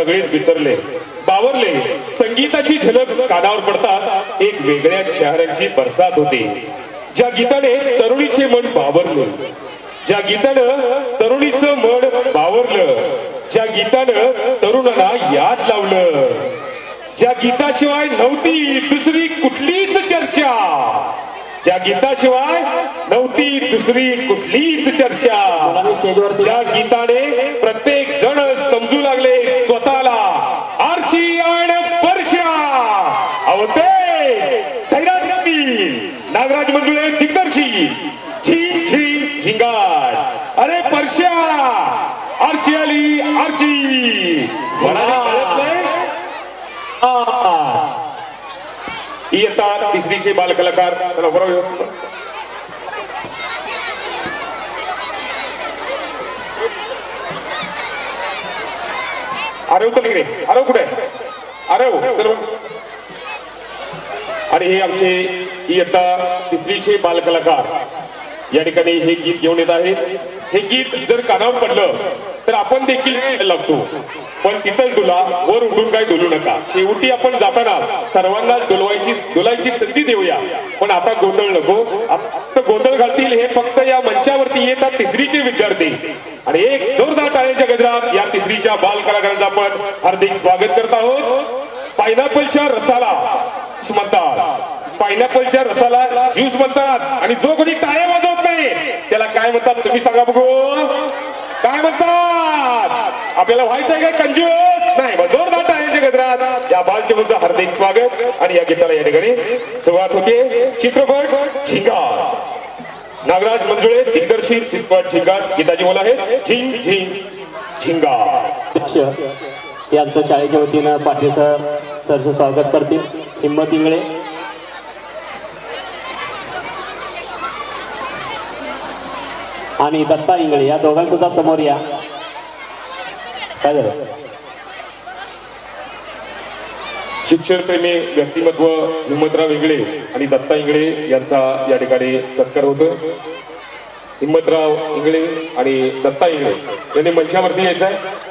सगळेच वितरले बावरले. संगीताची झलक कानावर पडतात. एक वेगळ्या शहरांची बरसात होती. ज्या गीताने तरुणीचे मन बावरले ज्या गीतानं तरुणीचं मन बावरलं ज्या गीतानं तरुणाला याद लावलं ज्या गीताशिवाय नव्हती दुसरी कुठलीच चर्चा ज्या गीताशिवाय नव्हती दुसरी कुठलीच चर्चा ज्या गीताने नागराज मंजुळे दिग्दर्शी. झी झी झिंगाट. अरे परश्या. आरची आली आरची. म्हणाले इयत्ता तिसरीचे बालकलाकार. त्याला बरोबर अरे चल इकडे अरे कुठे? अरे चल बघ. हे आमचे इयत्ता तिसरीचे बालकलाकार. या ठिकाणी हे गीत घेऊन येत आहेत. हे गीत जर कानावर पडलं तर आपण देखील लागतो. पण तिथं डुला वर उठून काय डोलू नका. शेवटी आपण जाताना सर्वांना डोलवायची डोलायची संधी देऊया. पण आता गोंधळ नको. गोंधळ घालतील हे फक्त या मंचावरती येतात तिसरीचे विद्यार्थी. आणि एक जोरदार टाळ्यांच्या गजरात या तिसरीच्या बाल कलाकारांचं आपण हार्दिक स्वागत करत आहोत. पायनापलच्या रसाला ज्यूस म्हणतात पायनॅपलच्या रसाला ज्यूस म्हणतात. आणि जो कोणी टाळ्या वाजवत नाही त्याला काय म्हणतात तुम्ही सांगा बघू. काय म्हणतात? आपल्याला व्हायचंय काय कंज्युअस नाही जोरदार टाळ्याच्या गजरात. या बालचमूचं हार्दिक स्वागत. आणि या गीताला या ठिकाणी सुरुवात होते चित्रपट झिंगार. नागराज मंजुळे दिग्दर्शित चित्रपट झिंगार. गीताजी बोला आहे झिंग झिंग झिंगा यांचं शाळेच्या वतीनं पाटील सर सरचं स्वागत करतील. हिंमत इंगळे आणि दत्ता इंगळे या दोघांसुद्धा समोर या. काय झालं? शिक्षणप्रेमी व्यक्तिमत्व हिंमतराव इंगळे आणि दत्ता इंगळे यांचा या ठिकाणी सत्कार होतो हिंमतराव इंगळे आणि दत्ता इंगळे. यांनी मंचावरती यायचं आहे